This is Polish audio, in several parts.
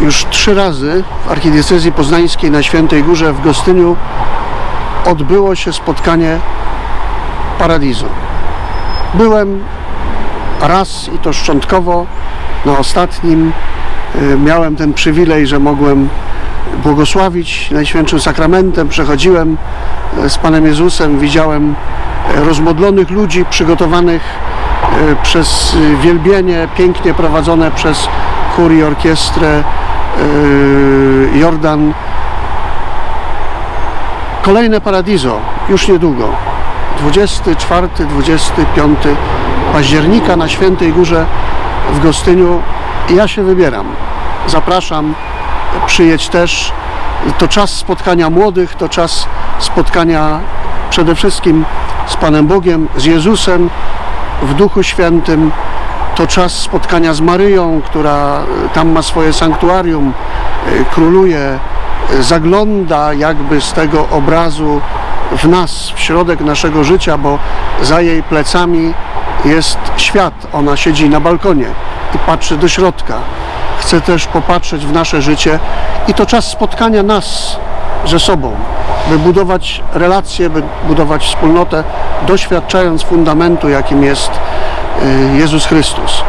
Już trzy razy w archidiecezji poznańskiej na Świętej Górze w Gostyniu odbyło się spotkanie Paradizu. Byłem raz i to szczątkowo na ostatnim. y, Miałem ten przywilej, że mogłem błogosławić Najświętszym Sakramentem. Przechodziłem e, z Panem Jezusem, widziałem e, rozmodlonych ludzi przygotowanych przez wielbienie, pięknie prowadzone przez chór i orkiestrę e, Jordan. Kolejne Paradiso już niedługo. 24-25 października na Świętej Górze w Gostyniu. Ja się wybieram. Zapraszam, przyjedź też. To czas spotkania młodych, to czas spotkania przede wszystkim z Panem Bogiem, z Jezusem w Duchu Świętym. To czas spotkania z Maryją, która e, tam ma swoje sanktuarium, e, króluje, e, zagląda jakby z tego obrazu w nas, w środek naszego życia, bo za jej plecami jest świat. Ona siedzi na balkonie i patrzy do środka. Chce też popatrzeć w nasze życie i to czas spotkania nas ze sobą, by budować relacje, by budować wspólnotę, doświadczając fundamentu, jakim jest Jezus Chrystus.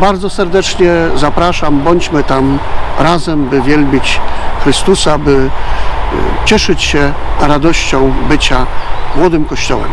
Bardzo serdecznie zapraszam, bądźmy tam razem, by wielbić Chrystusa, by y, cieszyć się radością bycia młodym Kościołem.